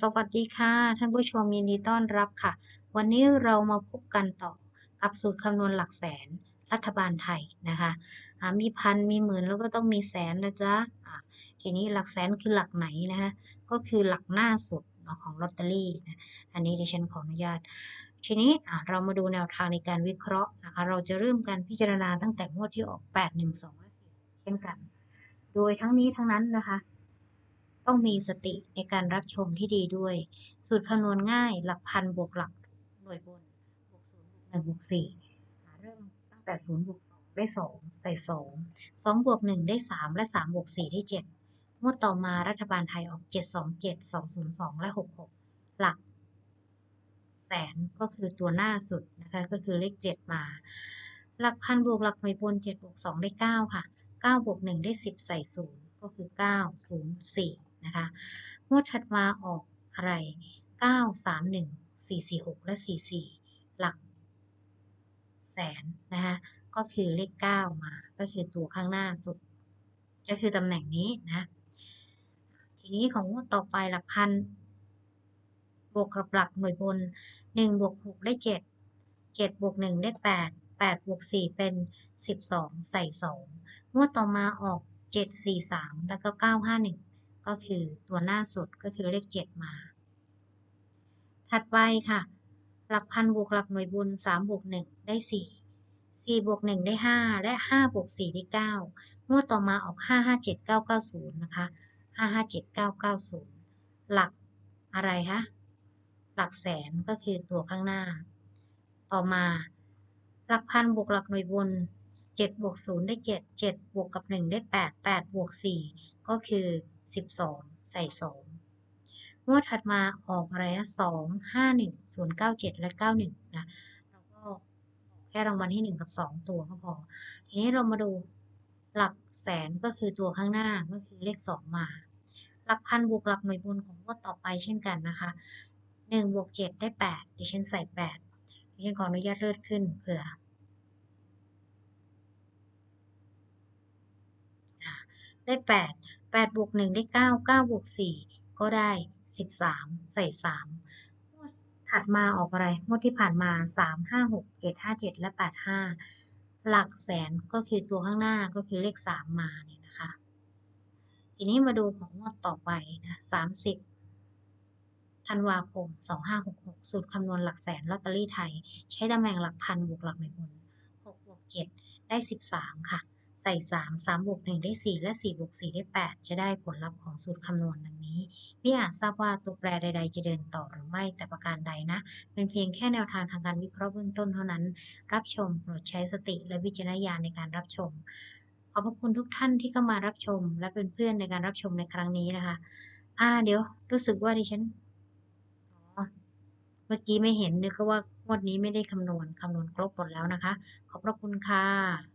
สวัสดีค่ะ ท่านผู้ชมยินดีต้อนรับค่ะ วันนี้เรามาพบกันต่อกับสูตรคำนวณหลักแสนรัฐบาลไทยนะคะมีพันมีหมื่นแล้วก็ต้องมีแสนนะจ๊ะอ่าทีนี้หลักแสนคือหลักไหนนะคะก็คือหลักหน้าสุดของลอตเตอรี่นะอันนี้ดิฉันขออนุญาต ทีนี้เรามาดูแนวทางในการวิเคราะห์นะคะเราจะเริ่มการพิจารณาตั้งแต่งวดที่ออก 8 1 2และ4เช่นกัน โดยทั้งนี้ทั้งนั้นนะคะ ต้องมีสติในการรับชมที่ดีด้วย สูตรคำนวณง่ายหลักพันบวกหลักหน่วยบนบวกศูนย์บวกหนึ่งบวกสี่เริ่มตั้งแต่ศูนย์บวกสองได้สองใส่สองสองบวกหนึ่งได้สามและสามบวกสี่ได้เจ็ดงวดต่อมารัฐบาลไทยออกเจ็ดสองเจ็ดสองศูนย์สองและหกหกหลักแสนก็คือตัวหน้าสุดนะคะก็คือเลขเจ็ดมา หลักพันบวกหลักหน่วยบนเจ็ดบวกสองได้เก้าค่ะเก้าบวกหนึ่งได้สิบใส่ศูนย์ก็คือเก้าศูนย์สี่ นะคะ งวดถัดมาออกอะไรเก้าสามหนึ่งสี่สี่หกและสี่สี่หลักแสนนะคะ ก็คือเลขเก้ามา ก็คือตัวข้างหน้าสุด ก็คือตำแหน่งนี้นะ ทีนี้ของงวดต่อไปหลักพัน บวกกับหลักหน่วยบนหนึ่งบวกหกได้เจ็ดเจ็ดบวกหนึ่งได้แปดแปดบวกสี่เป็นสิบสองใส่สองงวดต่อมาออกเจ็ดสี่สามแล้วก็เก็คือตัวหน้าสุดก็คือเลขเจ็ดมา ถัดไปค่ะ หลักพันบวกหลักหน่วยบนสามบวกหนึ่งได้สี่สี่บวกหนึ่งได้ห้าและห้าบวกสี่ได้เก้างวดต่อมาออกห้าห้าเจ็ดเก้าเก้าศูนย์นะคะห้าห้าเจ็ดเก้าเก้าศูนย์หลักอะไรคะหลักแสนก็คือตัวข้างหน้า ต่อมา หลักพันบวกหลักหน่วยบนเจ็ดบวกศูนย์ได้เจ็ดเจ็ดบวกกับหนึ่งได้แปดแปดบวกสี่ก็คือ สิบสองใส่สองงวดถัดมาออกอะไรนะสองห้าหนึ่งศูนย์เก้าเจ็ดและเก้าหนึ่งนะเราก็แค่รางวัลที่หนึ่งกับสองตัวก็พอ ทีนี้เรามาดูหลักแสนก็คือตัวข้างหน้าก็คือเลขสองมา หลักพันบวกหลักหน่วยบนของงวดต่อไปเช่นกันนะคะหนึ่งบวกเจ็ดได้แปดดิฉันใส่แปดดิฉันขออนุญาตเลื่อนขึ้นเผื่อได้แปดแปดบวกหนึ่งได้เก้าเก้าบวกสี่ก็ได้สิบสามใส่สามงวดถัดมาออกอะไรงวดที่ผ่านมาสามห้าหกเจ็ดห้าเจ็ดและแปดห้าหลักแสนก็คือตัวข้างหน้าก็คือเลขสามมาเนี่ยนะคะ ทีนี้มาดูของงวดต่อไปนะสามสิบธันวาคม 2566 สูตรคำนวณหลักแสนลอตเตอรี่ไทย ใช้ตำแหน่งหลักพันบวกหลักหน่วยบน6บวก7ได้ 13 ค่ะ ใส่ 3 3บวก1ได้ 4 และ4บวก4ได้ 8 จะได้ผลลัพธ์ของสูตรคำนวณดังนี้ ไม่อาจทราบว่าตัวแปรใด ๆ จะเดินต่อหรือไม่แต่ประการใดนะ เป็นเพียงแค่แนวทางทางการวิเคราะห์เบื้องต้นเท่านั้น รับชมโปรดใช้สติและวิจารณญาณในการรับชม ขอบพระคุณทุกท่านที่เข้ามารับชม และเป็นเพื่อนในการรับชมในครั้งนี้นะคะ อ่า เดี๋ยว รู้สึกว่าดิฉันเมื่อกี้ไม่เห็นนึกว่างวดนี้ไม่ได้คำนวณคำนวณครบหมดแล้วนะคะ ขอบพระคุณค่ะ